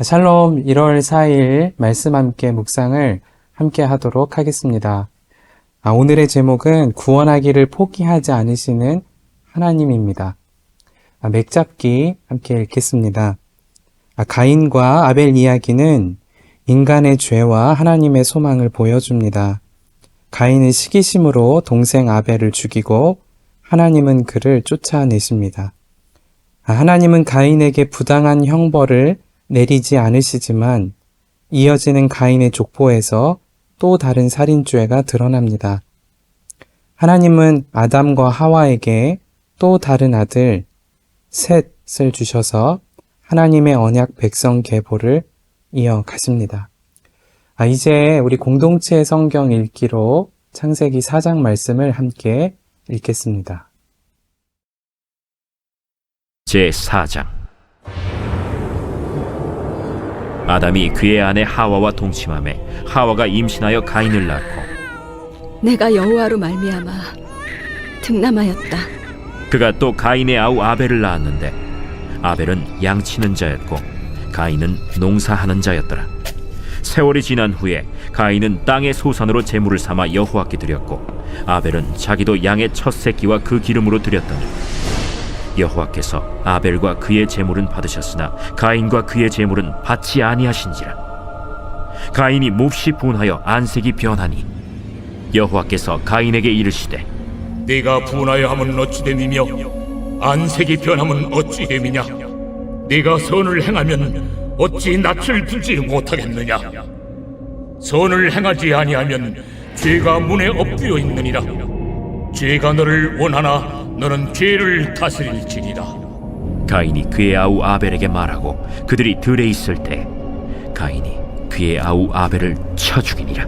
샬롬 1월 4일 말씀 함께 묵상을 함께 하도록 하겠습니다. 아, 오늘의 제목은 구원하기를 포기하지 않으시는 하나님입니다. 아, 맥잡기 함께 읽겠습니다. 아, 가인과 아벨 이야기는 인간의 죄와 하나님의 소망을 보여줍니다. 가인은 시기심으로 동생 아벨을 죽이고 하나님은 그를 쫓아내십니다. 아, 하나님은 가인에게 부당한 형벌을 내리지 않으시지만 이어지는 가인의 족보에서 또 다른 살인죄가 드러납니다. 하나님은 아담과 하와에게 또 다른 아들 셋을 주셔서 하나님의 언약 백성 계보를 이어가십니다. 아, 이제 우리 공동체 성경 읽기로 창세기 4장 말씀을 함께 읽겠습니다. 제 4장 아담이 그의 아내 하와와 동침함에 하와가 임신하여 가인을 낳고 내가 여호와로 말미암아 등남하였다. 그가 또 가인의 아우 아벨을 낳았는데 아벨은 양치는 자였고 가인은 농사하는 자였더라 세월이 지난 후에 가인은 땅의 소산으로 제물을 삼아 여호와께 드렸고 아벨은 자기도 양의 첫 새끼와 그 기름으로 드렸더니 여호와께서 아벨과 그의 제물은 받으셨으나 가인과 그의 제물은 받지 아니하신지라. 가인이 몹시 분하여 안색이 변하니 여호와께서 가인에게 이르시되 네가 분하여 함은 어찌 됨이며 안색이 변함은 어찌 됨이냐? 네가 선을 행하면 어찌 낯을 들지 못하겠느냐? 선을 행하지 아니하면 죄가 문에 엎드려 있느니라. 죄가 너를 원하나 너는 죄를 다스릴지니라 가인이 그의 아우 아벨에게 말하고 그들이 들에 있을 때 가인이 그의 아우 아벨을 쳐 죽이니라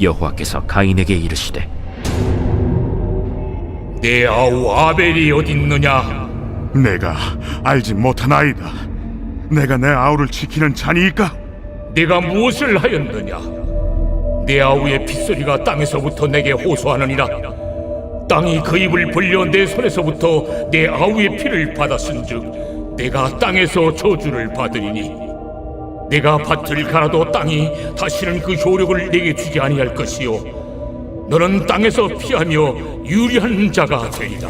여호와께서 가인에게 이르시되 내 아우 아벨이 어딨느냐 내가 알지 못하나이다. 내가 내 아우를 지키는 자니이까? 네가 무엇을 하였느냐? 내 아우의 핏소리가 땅에서부터 내게 호소하느니라. 땅이 그 입을 벌려 내 손에서부터 내 아우의 피를 받았은즉 내가 땅에서 저주를 받으리니 내가 밭을 갈아도 땅이 다시는 그 효력을 내게 주지 아니할 것이요 너는 땅에서 피하며 유리한 자가 되리라.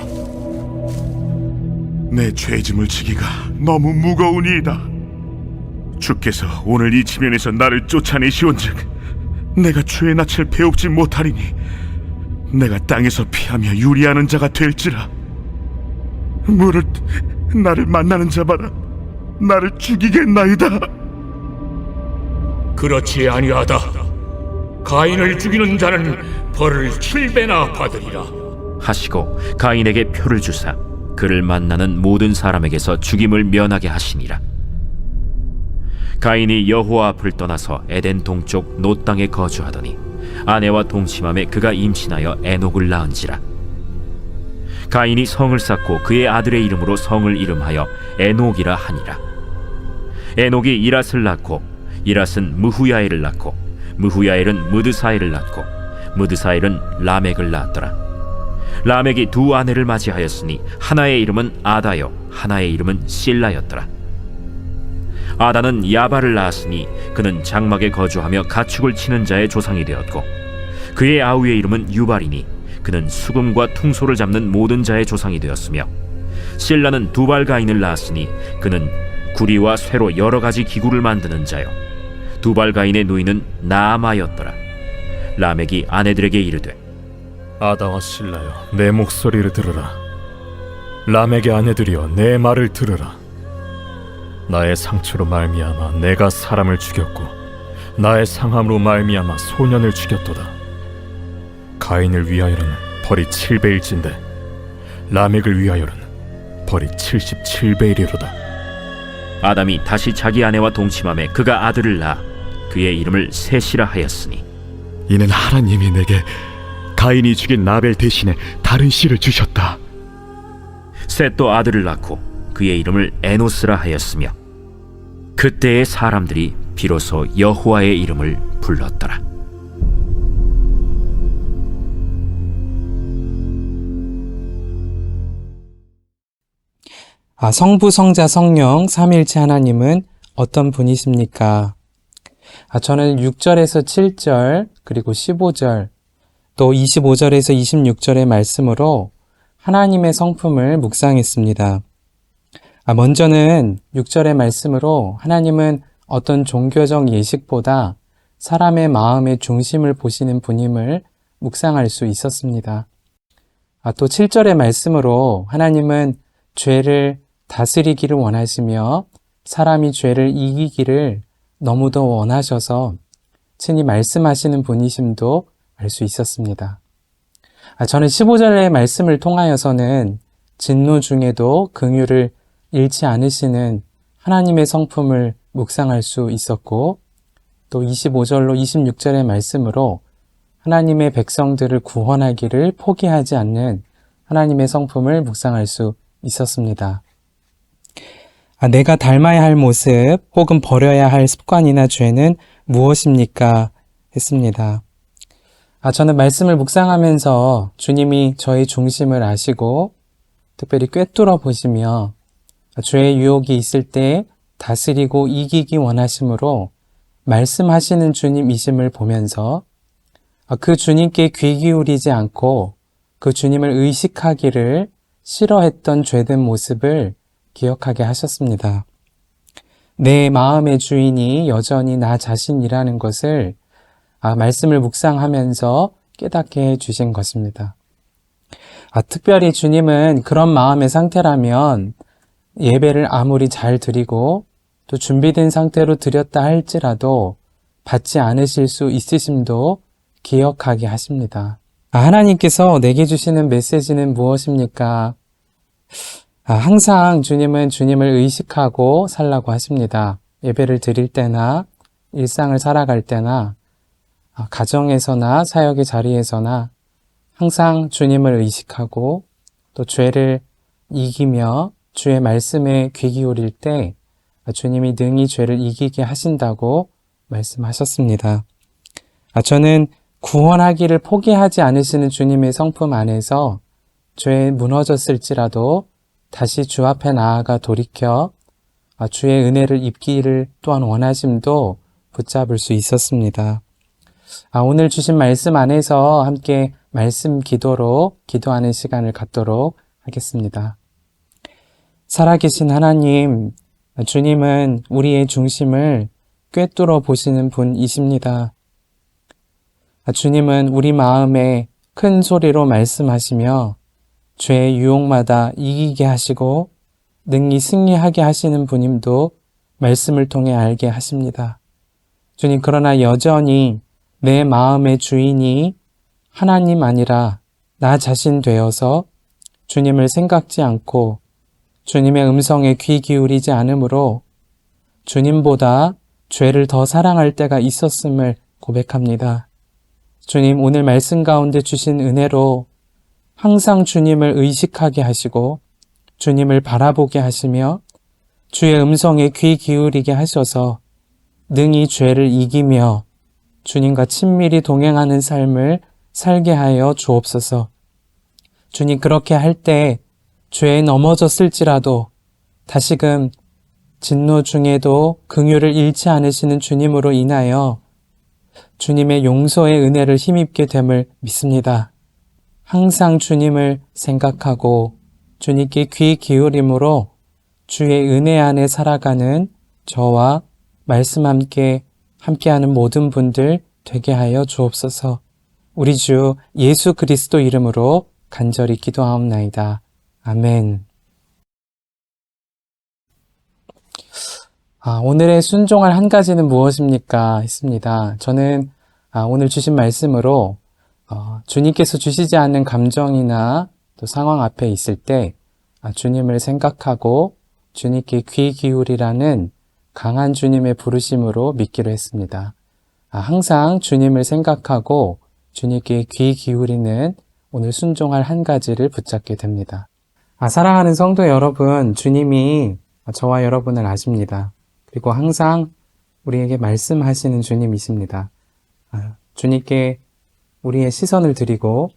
내 죄짐을 지기가 너무 무거우니이다. 주께서 오늘 이 지면에서 나를 쫓아내시온즉 내가 죄의 낯을 배웁지 못하리니 내가 땅에서 피하며 유리하는 자가 될지라. 무릇 나를 만나는 자마다 나를 죽이겠나이다. 그렇지 아니하다. 가인을 죽이는 자는 벌을 칠배나 받으리라. 하시고 가인에게 표를 주사 그를 만나는 모든 사람에게서 죽임을 면하게 하시니라 가인이 여호와 앞을 떠나서 에덴 동쪽 노 땅에 거주하더니 아내와 동침함에 그가 임신하여 에녹을 낳은지라. 가인이 성을 쌓고 그의 아들의 이름으로 성을 이름하여 에녹이라 하니라. 에녹이 이랏을 낳고 이랏은 무후야엘을 낳고 무후야엘은 무드사엘을 낳고 무드사엘은 라멕을 낳았더라. 라멕이 두 아내를 맞이하였으니 하나의 이름은 아다요 하나의 이름은 실라였더라 아다는 야발을 낳았으니 그는 장막에 거주하며 가축을 치는 자의 조상이 되었고 그의 아우의 이름은 유발이니 그는 수금과 퉁소를 잡는 모든 자의 조상이 되었으며 실라는 두발 가인을 낳았으니 그는 구리와 쇠로 여러 가지 기구를 만드는 자요. 두발 가인의 누이는 나아마였더라. 라멕이 아내들에게 이르되 아다와 신라여 내 목소리를 들으라. 람에게 아내들이여 내 말을 들으라 나의 상처로 말미암아 내가 사람을 죽였고 나의 상함으로 말미암아 소년을 죽였도다 가인을 위하여는 벌이 7배일진데 라멕을 위하여는 벌이 77배이리로다 아담이 다시 자기 아내와 동침함에 그가 아들을 낳아 그의 이름을 셋이라 하였으니 이는 하나님이 내게 가인이 죽인 나벨 대신에 다른 씨를 주셨다. 셋도 아들을 낳고 그의 이름을 에노스라 하였으며 그때의 사람들이 비로소 여호와의 이름을 불렀더라. 아, 성부, 성자, 성령, 삼일체 하나님은 어떤 분이십니까? 아, 저는 6절에서 7절, 그리고 15절, 또 25절에서 26절의 말씀으로 하나님의 성품을 묵상했습니다. 아, 먼저는 6절의 말씀으로 하나님은 어떤 종교적 예식보다 사람의 마음의 중심을 보시는 분임을 묵상할 수 있었습니다. 아, 또 7절의 말씀으로 하나님은 죄를 다스리기를 원하시며 사람이 죄를 이기기를 너무도 원하셔서 친히 말씀하시는 분이심도 알 수 있었습니다. 아, 저는 15절의 말씀을 통하여서는 진노 중에도 긍휼을 잃지 않으시는 하나님의 성품을 묵상할 수 있었고 또 25절로 26절의 말씀으로 하나님의 백성들을 구원하기를 포기하지 않는 하나님의 성품을 묵상할 수 있었습니다. 아, 내가 닮아야 할 모습 혹은 버려야 할 습관이나 죄는 무엇입니까? 했습니다. 아, 저는 말씀을 묵상하면서 주님이 저의 중심을 아시고 특별히 꿰뚫어 보시며 죄의 유혹이 있을 때 다스리고 이기기 원하심으로 말씀하시는 주님이심을 보면서 아, 그 주님께 귀 기울이지 않고 그 주님을 의식하기를 싫어했던 죄된 모습을 기억하게 하셨습니다. 내 마음의 주인이 여전히 나 자신이라는 것을 아, 말씀을 묵상하면서 깨닫게 해주신 것입니다. 아, 특별히 주님은 그런 마음의 상태라면 예배를 아무리 잘 드리고 또 준비된 상태로 드렸다 할지라도 받지 않으실 수 있으심도 기억하게 하십니다. 아, 하나님께서 내게 주시는 메시지는 무엇입니까? 아, 항상 주님은 주님을 의식하고 살라고 하십니다. 예배를 드릴 때나 일상을 살아갈 때나 아, 가정에서나 사역의 자리에서나 항상 주님을 의식하고 또 죄를 이기며 주의 말씀에 귀 기울일 때 주님이 능히 죄를 이기게 하신다고 말씀하셨습니다. 아, 저는 구원하기를 포기하지 않으시는 주님의 성품 안에서 죄에 무너졌을지라도 다시 주 앞에 나아가 돌이켜 아, 주의 은혜를 입기를 또한 원하심도 붙잡을 수 있었습니다. 아, 오늘 주신 말씀 안에서 함께 말씀 기도로 기도하는 시간을 갖도록 하겠습니다. 살아계신 하나님, 주님은 우리의 중심을 꿰뚫어 보시는 분이십니다. 아, 주님은 우리 마음에 큰 소리로 말씀하시며 죄의 유혹마다 이기게 하시고 능히 승리하게 하시는 분임도 말씀을 통해 알게 하십니다. 주님, 그러나 여전히 내 마음의 주인이 하나님 아니라 나 자신 되어서 주님을 생각지 않고 주님의 음성에 귀 기울이지 않으므로 주님보다 죄를 더 사랑할 때가 있었음을 고백합니다. 주님, 오늘 말씀 가운데 주신 은혜로 항상 주님을 의식하게 하시고 주님을 바라보게 하시며 주의 음성에 귀 기울이게 하셔서 능히 죄를 이기며 주님과 친밀히 동행하는 삶을 살게 하여 주옵소서. 주님 그렇게 할 때 죄에 넘어졌을지라도 다시금 진노 중에도 긍휼을 잃지 않으시는 주님으로 인하여 주님의 용서의 은혜를 힘입게 됨을 믿습니다. 항상 주님을 생각하고 주님께 귀 기울임으로 주의 은혜 안에 살아가는 저와 말씀 함께 함께하는 모든 분들 되게 하여 주옵소서. 우리 주 예수 그리스도 이름으로 간절히 기도하옵나이다. 아멘. 아, 오늘의 순종할 한 가지는 무엇입니까? 했습니다. 저는 아, 오늘 주신 말씀으로 어, 주님께서 주시지 않는 감정이나 또 상황 앞에 있을 때 아, 주님을 생각하고 주님께 귀 기울이라는 강한 주님의 부르심으로 믿기로 했습니다. 아, 항상 주님을 생각하고 주님께 귀 기울이는 오늘 순종할 한 가지를 붙잡게 됩니다. 아, 사랑하는 성도 여러분, 주님이 저와 여러분을 아십니다. 그리고 항상 우리에게 말씀하시는 주님이십니다. 아, 주님께 우리의 시선을 드리고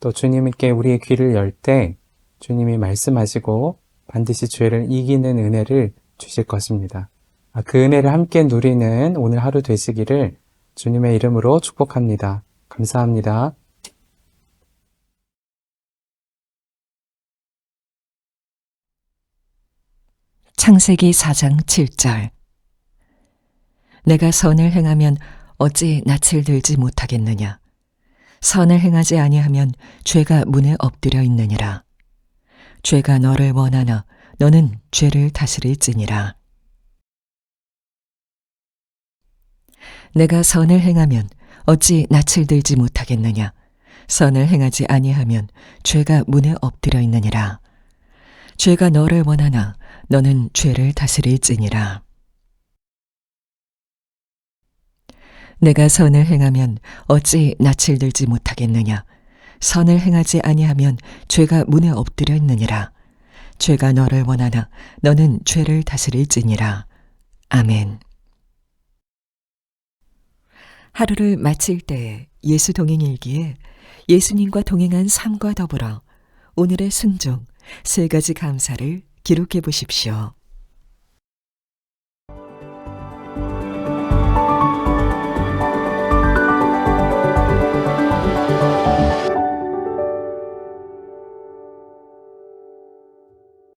또 주님께 우리의 귀를 열 때 주님이 말씀하시고 반드시 죄를 이기는 은혜를 주실 것입니다. 아, 그 은혜를 함께 누리는 오늘 하루 되시기를 주님의 이름으로 축복합니다. 감사합니다. 창세기 4장 7절. 내가 선을 행하면 어찌 낯을 들지 못하겠느냐? 선을 행하지 아니하면 죄가 문에 엎드려 있느니라. 죄가 너를 원하나 너는 죄를 다스릴지니라. 내가 선을 행하면 어찌 낯을 들지 못하겠느냐? 선을 행하지 아니하면 죄가 문에 엎드려 있느니라. 죄가 너를 원하나 너는 죄를 다스릴지니라. 내가 선을 행하면 어찌 낯을 들지 못하겠느냐? 선을 행하지 아니하면 죄가 문에 엎드려 있느니라. 죄가 너를 원하나 너는 죄를 다스릴지니라. 아멘. 하루를 마칠 때에 예수 동행 일기에 예수님과 동행한 삶과 더불어 오늘의 순종 세 가지 감사를 기록해 보십시오.